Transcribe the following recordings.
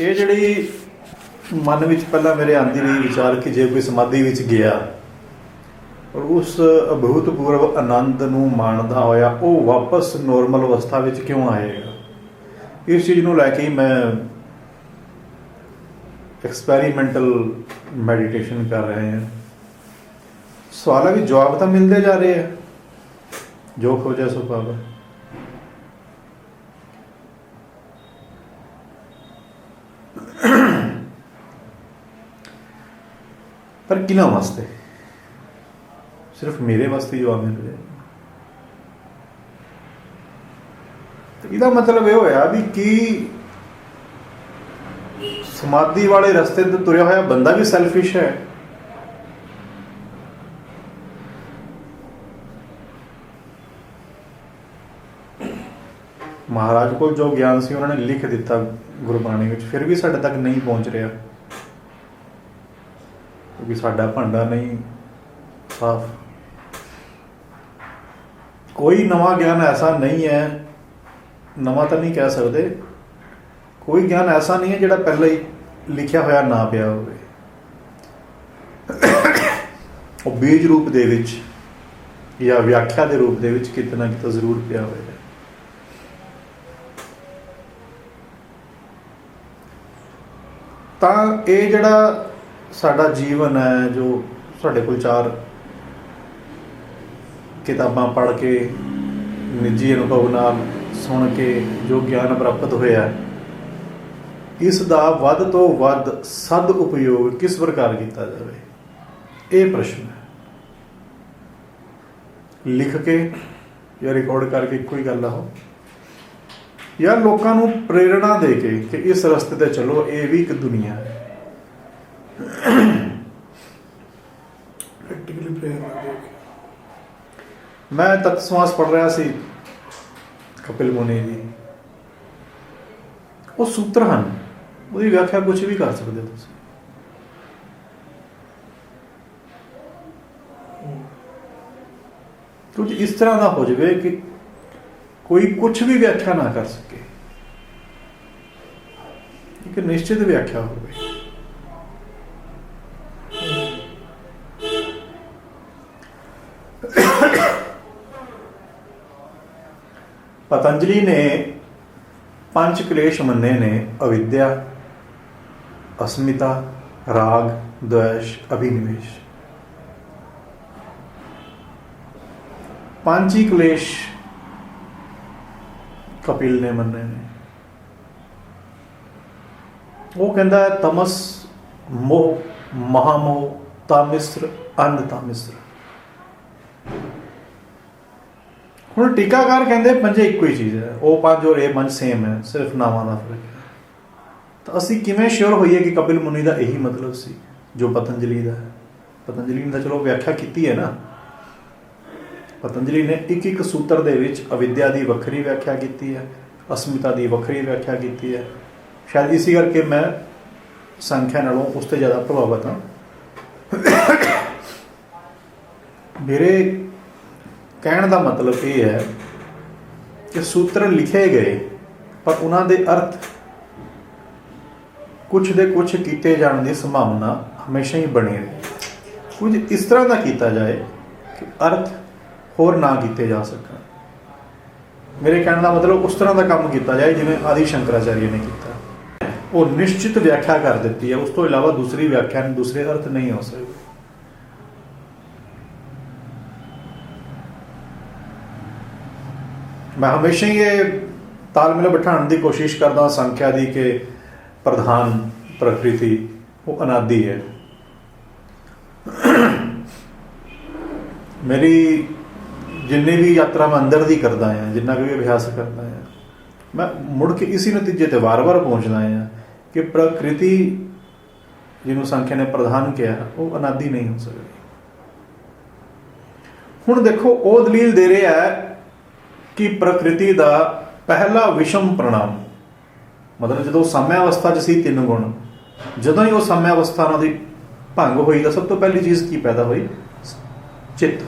ਇਹ ਜਿਹੜੀ ਮਨ ਵਿੱਚ ਪਹਿਲਾਂ ਮੇਰੇ ਆਂਦੀ ਰਹੀ ਵਿਚਾਰ ਕਿ ਜੇ ਕੋਈ ਸਮਾਧੀ ਵਿੱਚ ਗਿਆ ਔਰ ਉਸ ਅਭੂਤਪੂਰਵ ਆਨੰਦ ਨੂੰ ਮਾਣਦਾ ਹੋਇਆ ਉਹ ਵਾਪਸ ਨੋਰਮਲ ਅਵਸਥਾ ਵਿੱਚ ਕਿਉਂ ਆਏਗਾ ਇਸ ਚੀਜ਼ ਨੂੰ ਲੈ ਕੇ ਮੈਂ ਐਕਸਪੈਰੀਮੈਂਟਲ ਮੈਡੀਟੇਸ਼ਨ ਕਰ ਰਹੇ ਹਾਂ। ਸਵਾਲਾਂ ਵੀ ਜਵਾਬ ਤਾਂ ਮਿਲਦੇ ਜਾ ਰਹੇ ਆ। ਜੋ ਖੋਜਿਆ ਸੋ ਪਾਵਾ ਪਰ ਕਿਹਨਾਂ ਵਾਸਤੇ? ਸਿਰਫ ਮੇਰੇ ਵਾਸਤੇ ਹੀ ਜਵਾਬ ਮਿਲ ਰਿਹਾ। ਤੇ ਇਹਦਾ ਮਤਲਬ ਇਹ ਹੋਇਆ ਵੀ ਕੀ ਸਮਾਧੀ ਵਾਲੇ ਰਸਤੇ ਤੇ ਤੁਰਿਆ ਹੋਇਆ ਬੰਦਾ ਵੀ ਸੈਲਫਿਸ਼ ਹੈ। ਮਹਾਰਾਜ ਕੋਲ ਜੋ ਗਿਆਨ ਸੀ, ਉਹਨਾਂ ਨੇ ਲਿਖ ਦਿੱਤਾ ਗੁਰਬਾਣੀ ਵਿੱਚ, ਫਿਰ ਵੀ ਸਾਡੇ ਤੱਕ ਨਹੀਂ ਪਹੁੰਚ ਰਿਹਾ। ਕਿਉਂਕਿ ਸਾਡਾ ਭਾਂਡਾ ਨਹੀਂ, ਸਾਫ਼। ਕੋਈ ਨਵਾਂ ਗਿਆਨ ਐਸਾ ਨਹੀਂ ਹੈ, ਨਵਾਂ ਤਾਂ ਨਹੀਂ ਕਹਿ ਸਕਦੇ। ਕੋਈ ਗਿਆਨ ਐਸਾ ਨਹੀਂ ਹੈ ਜਿਹੜਾ ਪਹਿਲਾਂ ਹੀ ਲਿਖਿਆ ਹੋਇਆ ਨਾ ਪਿਆ ਹੋਵੇ। ਉਹ ਬੀਜ ਰੂਪ ਦੇ ਵਿੱਚ ਜਾਂ ਵਿਆਖਿਆ ਦੇ ਰੂਪ ਦੇ ਵਿੱਚ ਕਿਤੇ ਨਾ ਕਿਤੇ ਜ਼ਰੂਰ ਪਿਆ ਹੋਇਆ ਤਾਂ ਇਹ ਜਿਹੜਾ ਸਾਡਾ ਜੀਵਨ ਹੈ ਜੋ ਸਾਡੇ ਕੋਲ ਚਾਰ ਕਿਤਾਬਾਂ ਪੜ੍ਹ ਕੇ, ਨਿੱਜੀ ਅਨੁਭਵ ਨਾਲ ਸੁਣ ਕੇ ਜੋ ਗਿਆਨ ਪ੍ਰਾਪਤ ਹੋਇਆ, ਇਸ ਦਾ ਵੱਧ ਤੋਂ ਵੱਧ ਸਦ ਉਪਯੋਗ ਕਿਸ ਪ੍ਰਕਾਰ ਕੀਤਾ ਜਾਵੇ? ਇਹ ਪ੍ਰਸ਼ਨ ਹੈ। ਲਿਖ ਕੇ ਜਾਂ ਰਿਕਾਰਡ ਕਰਕੇ ਕੋਈ ਗੱਲ ਨਾ ਹੋ। ਜਾਂ ਲੋਕਾਂ ਨੂੰ ਪ੍ਰੇਰਣਾ ਦੇ ਕੇ ਕਿ ਇਸ ਰਸਤੇ ਤੇ ਚੱਲੋ, ਇਹ ਵੀ ਇੱਕ ਦੁਨੀਆ ਹੈ। ਪ੍ਰੈਕਟੀਕਲੀ ਮੈਂ ਤਤ ਸਮਾਸ ਪੜ ਰਿਹਾ ਸੀ ਕਪਿਲ ਮੁਨੀ ਦੀ। ਉਹ ਸੂਤਰ ਹਨ। ਉਹਦੀ ਵਿਆਖਿਆ ਕੁਝ ਵੀ ਕਰ ਸਕਦੇ ਹੋ ਤੁਸੀਂ। ਕੁਝ ਇਸ ਤਰ੍ਹਾਂ ਦਾ ਹੋ ਜਾਵੇ ਕਿ ਕੋਈ ਕੁਝ ਵੀ ਵਿਆਖਿਆ ਨਾ ਕਰ ਸਕੇ। ਇੱਕ ਨਿਸ਼ਚਿਤ ਵਿਆਖਿਆ ਹੋਵੇ। ਪਤੰਜਲੀ ਨੇ ਪੰਜ ਕਲੇਸ਼ ਮੰਨੇ ਨੇ, ਅਵਿਦਿਆ, ਅਸਮਿਤਾ, ਰਾਗ ਦ્વੈਸ਼ ਅਭਿਨਿਵੇਸ਼। ਪੰਜ ਹੀ ਕਲੇਸ਼ ਕਪਿਲ ਨੇ ਮੰਨੇ ਨੇ। ਉਹ ਕਹਿੰਦਾ ਹੈ, ਤਮਸ, ਮੋਹ, ਮਹਾਮੋਹ ਤਾਮਿਸਰ ਅੰਧ ਤਾਮਿਸਰ ਹੁਣ ਟੀਕਾਕਾਰ ਕਹਿੰਦੇ ਪੰਜੇ ਇੱਕੋ ਹੀ ਚੀਜ਼ ਹੈ। ਉਹ ਪੰਜ ਔਰ ਇਹ ਪੰਜ ਸੇਮ ਹੈ, ਸਿਰਫ ਨਾਵਾਂ ਦਾ ਫ਼ਰਕ ਹੈ। ਤਾਂ ਅਸੀਂ ਕਿਵੇਂ ਸ਼ੋਰ ਹੋਈਏ ਕਿ ਕਪਿਲ ਮੁਨੀ ਦਾ ਇਹੀ ਮਤਲਬ ਸੀ, ਜੋ ਪਤੰਜਲੀ ਦਾ ਹੈ? ਪਤੰਜਲੀ ਨੇ ਤਾਂ ਚਲੋ ਵਿਆਖਿਆ ਕੀਤੀ ਹੈ ਨਾ। ਪਤੰਜਲੀ ਨੇ ਇੱਕ ਇੱਕ ਸੂਤਰ ਦੇ ਵਿੱਚ ਅਵਿਦਿਆ ਦੀ ਵੱਖਰੀ ਵਿਆਖਿਆ ਕੀਤੀ ਹੈ, ਅਸਮਿਤਾ ਦੀ ਵੱਖਰੀ ਵਿਆਖਿਆ ਕੀਤੀ ਹੈ। ਸ਼ਾਇਦ ਇਸੇ ਕਰਕੇ ਮੈਂ ਸੰਖਿਆ ਨਾਲੋਂ ਉਸ ਤੇ ਜ਼ਿਆਦਾ ਪ੍ਰਭਾਵਿਤ ਹਾਂ। ਮੇਰੇ ਕਹਿਣ ਦਾ ਮਤਲਬ ਇਹ ਹੈ ਕਿ ਸੂਤਰ ਲਿਖੇ ਗਏ, ਪਰ ਉਹਨਾਂ ਦੇ ਅਰਥ ਕੁਝ ਦੇ ਕੁਝ ਕੀਤੇ ਜਾਣ ਦੀ ਸੰਭਾਵਨਾ ਹਮੇਸ਼ਾ ਹੀ ਬਣੀ ਰਹੀ ਕੁਝ ਇਸ ਤਰ੍ਹਾਂ ਦਾ ਕੀਤਾ ਜਾਏ ਕਿ ਅਰਥ ਹੋਰ ਨਾ ਕੀਤੇ ਜਾ ਸਕਣ। ਮੇਰੇ ਕਹਿਣ ਦਾ ਮਤਲਬ ਉਸ ਤਰ੍ਹਾਂ ਦਾ ਕੰਮ ਕੀਤਾ ਜਾਏ ਜਿਵੇਂ ਆਦਿ ਸ਼ੰਕਰਾਚਾਰੀਆ ਨੇ ਕੀਤਾ। ਉਹ ਨਿਸ਼ਚਿਤ ਵਿਆਖਿਆ ਕਰ ਦਿੱਤੀ ਹੈ, ਉਸ ਤੋਂ ਇਲਾਵਾ ਦੂਸਰੀ ਵਿਆਖਿਆ ਨੂੰ ਦੂਸਰੇ ਅਰਥ ਨਹੀਂ ਹੋ ਸਕਦੇ। ਮੈਂ ਹਮੇਸ਼ਾ ਹੀ ਇਹ ਤਾਲਮੇਲ ਬਿਠਾਉਣ ਦੀ ਕੋਸ਼ਿਸ਼ ਕਰਦਾ ਸੰਖਿਆ ਦੀ ਕਿ ਪ੍ਰਧਾਨ ਪ੍ਰਕਿਰਤੀ ਉਹ ਅਨਾਦੀ ਹੈ। ਮੇਰੀ ਜਿੰਨੀ ਵੀ ਯਾਤਰਾ ਮੈਂ ਅੰਦਰ ਦੀ ਕਰਦਾ ਹਾਂ, ਜਿੰਨਾ ਵੀ ਅਭਿਆਸ ਕਰਦਾ ਹਾਂ, ਮੈਂ ਮੁੜ ਕੇ ਇਸੇ ਨਤੀਜੇ ਤੇ ਵਾਰ-ਵਾਰ ਪਹੁੰਚਦਾ ਹਾਂ ਕਿ ਪ੍ਰਕਿਰਤੀ ਜਿਹਨੂੰ ਸੰਖਿਆ ਨੇ ਪ੍ਰਧਾਨ ਕਿਹਾ, ਉਹ ਅਨਾਦੀ ਨਹੀਂ ਹੋ ਸਕਦੀ। ਹੁਣ ਦੇਖੋ, ਉਹ ਦਲੀਲ ਦੇ ਰਿਹਾ ਹੈ ਕਿ ਪ੍ਰਕਿਰਤੀ ਦਾ ਪਹਿਲਾ ਵਿਸ਼ਮ ਪ੍ਰਣਾਮ? ਮਤਲਬ ਜਦੋਂ ਸਮਿਆ ਅਵਸਥਾ 'ਚ ਸੀ ਤਿੰਨ ਗੁਣ, ਜਦੋਂ ਹੀ ਉਹ ਸਾਮਿਆ ਅਵਸਥਾ ਨਾਲ ਦੀ ਭੰਗ ਹੋਈ ਤਾਂ ਸਭ ਤੋਂ ਪਹਿਲੀ ਚੀਜ਼ ਕੀ ਪੈਦਾ ਹੋਈ? ਚਿੱਤ।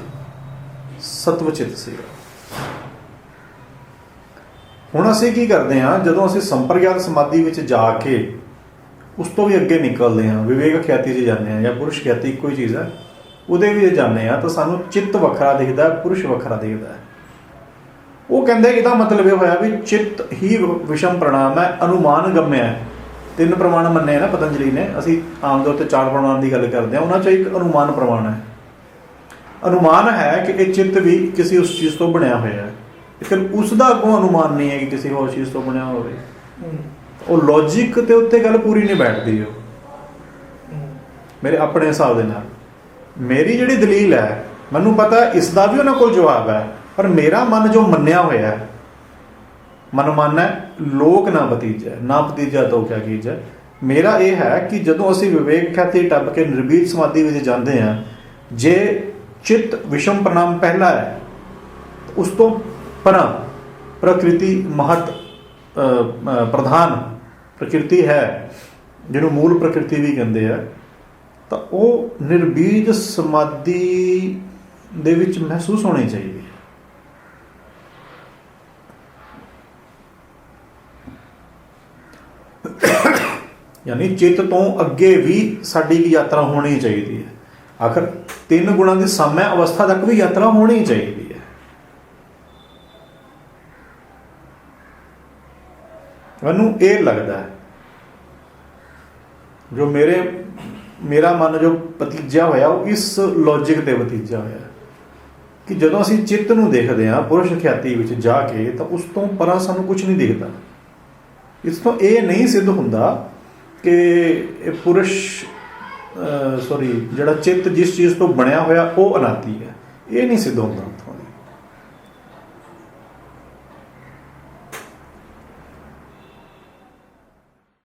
ਸਤਵ ਚਿੱਤ ਸੀ। ਹੁਣ ਅਸੀਂ ਕੀ ਕਰਦੇ ਹਾਂ, ਜਦੋਂ ਅਸੀਂ ਸੰਪਰਗਿਆਤ ਸਮਾਧੀ ਵਿੱਚ ਜਾ ਕੇ ਉਸ ਤੋਂ ਵੀ ਅੱਗੇ ਨਿਕਲਦੇ ਹਾਂ, ਵਿਵੇਕ ਖਿਆਤੀ 'ਚ ਜਾਂਦੇ ਹਾਂ ਜਾਂ ਪੁਰਸ਼ ਖਿਆਤੀ ਇੱਕੋ ਹੀ ਚੀਜ਼ ਹੈ, ਉਹਦੇ ਵੀ ਜਾਂਦੇ ਹਾਂ ਤਾਂ ਸਾਨੂੰ ਚਿੱਤ ਵੱਖਰਾ ਦਿਖਦਾ, ਪੁਰਸ਼ ਵੱਖਰਾ ਦਿਖਦਾ ਹੈ। ਉਹ ਕਹਿੰਦੇ ਇਹਦਾ ਮਤਲਬ ਇਹ ਹੋਇਆ ਵੀ ਚਿੱਤ ਹੀ ਵਿਸ਼ਮ ਪ੍ਰਣਾਮ ਹੈ, ਅਨੁਮਾਨ ਗਮਿਆ ਹੈ। ਤਿੰਨ ਪ੍ਰਮਾਣ ਮੰਨੇ ਨਾ ਪਤੰਜਲੀ ਨੇ। ਅਸੀਂ ਆਮ ਤੌਰ ਤੇ ਚਾਰ ਪ੍ਰਮਾਣ ਦੀ ਗੱਲ ਕਰਦੇ ਹਾਂ। ਉਹਨਾਂ ਚੋਂ ਇੱਕ ਅਨੁਮਾਨ ਪ੍ਰਮਾਣ ਹੈ। ਅਨੁਮਾਨ ਹੈ ਕਿ ਇਹ ਚਿੱਤ ਵੀ ਕਿਸੇ ਉਸ ਚੀਜ਼ ਤੋਂ ਬਣਿਆ ਹੋਇਆ ਹੈ। ਲੇਕਿਨ ਉਸ ਦਾ ਅੱਗੋਂ ਅਨੁਮਾਨ ਨਹੀਂ ਹੈ ਕਿ ਕਿਸੇ ਹੋਰ ਚੀਜ਼ ਤੋਂ ਬਣਿਆ ਹੋਵੇ। ਉਹ ਲੌਜੀਕ ਤੇ ਉੱਤੇ ਗੱਲ ਪੂਰੀ ਨਹੀਂ ਬੈਠਦੀ ਉਹ। ਮੇਰੇ ਆਪਣੇ ਹਿਸਾਬ ਦੇ ਨਾਲ। ਮੇਰੀ ਜਿਹੜੀ ਦਲੀਲ ਹੈ, ਮੈਨੂੰ ਪਤਾ ਇਸ ਦਾ ਵੀ ਉਹਨਾਂ ਕੋਲ ਜਵਾਬ ਹੈ। ਪਰ ਮੇਰਾ ਮਨ ਜੋ ਮੰਨਿਆ ਹੋਇਆ ਹੈ ਮਨ ਮੰਨਣਾ ਲੋਕ ਨਾ ਭਤੀਜਾ ਨਾ ਭਤੀਜਾ ਤੋਂ ਕਿਆ ਕੀਜੈ ਮੇਰਾ ਇਹ ਹੈ ਕਿ ਜਦੋਂ ਅਸੀਂ ਵਿਵੇਕ ਖਿਆਤੀ ਟੱਪ ਕੇ ਨਿਰਬੀਜ ਸਮਾਧੀ ਵਿੱਚ ਜਾਂਦੇ ਹਾਂ, ਜੇ ਚਿੱਤ ਵਿਸ਼ਮ ਪ੍ਰਣਾਮ ਪਹਿਲਾ ਹੈ ਉਸ ਤੋਂ ਪਰਾਂ ਪ੍ਰਕਿਰਤੀ ਮਹਤ ਪ੍ਰਧਾਨ ਪ੍ਰਕਿਰਤੀ ਹੈ, ਜਿਹਨੂੰ ਮੂਲ ਪ੍ਰਕਿਰਤੀ ਵੀ ਕਹਿੰਦੇ ਆ, ਤਾਂ ਉਹ ਨਿਰਬੀਜ ਸਮਾਧੀ ਦੇ ਵਿੱਚ ਮਹਿਸੂਸ ਹੋਣੀ ਚਾਹੀਦੀ ਹੈ। ਯਾਨੀ ਚਿੱਤ ਤੋਂ ਅੱਗੇ ਵੀ ਸਾਡੀ ਇੱਕ ਯਾਤਰਾ ਹੋਣੀ ਚਾਹੀਦੀ ਹੈ। ਆਖਰ ਤਿੰਨ ਗੁਣਾਂ ਦੀ ਸਮੈ ਅਵਸਥਾ ਤੱਕ ਵੀ ਯਾਤਰਾ ਹੋਣੀ ਚਾਹੀਦੀ ਹੈ। ਮੈਨੂੰ ਇਹ ਲੱਗਦਾ ਹੈ, ਜੋ ਮੇਰੇ, ਮੇਰਾ ਮਨ ਜੋ ਭਤੀਜਾ ਹੋਇਆ, ਉਹ ਇਸ ਲੌਜੀਕ ਤੇ ਭਤੀਜਾ ਹੋਇਆ ਕਿ ਜਦੋਂ ਅਸੀਂ ਚਿੱਤ ਨੂੰ ਦੇਖਦੇ ਹਾਂ, ਪੁਰਸ਼ ਖਿਆਤੀ ਵਿੱਚ ਜਾ ਕੇ, ਤਾਂ ਉਸ ਤੋਂ ਪਰਾਂ ਸਾਨੂੰ ਕੁਝ ਨਹੀਂ ਦਿਖਦਾ। ਇਸ ਤੋਂ ਇਹ ਨਹੀਂ ਸਿੱਧ ਹੁੰਦਾ ਕਿ ਇਹ ਪੁਰਸ਼ ਸੌਰੀ ਜਿਹੜਾ ਚਿੱਤ ਜਿਸ ਚੀਜ਼ ਤੋਂ ਬਣਿਆ ਹੋਇਆ ਉਹ ਅਨਾਤੀ ਹੈ। ਇਹ ਨਹੀਂ ਸਿੱਧ ਹੁੰਦਾ।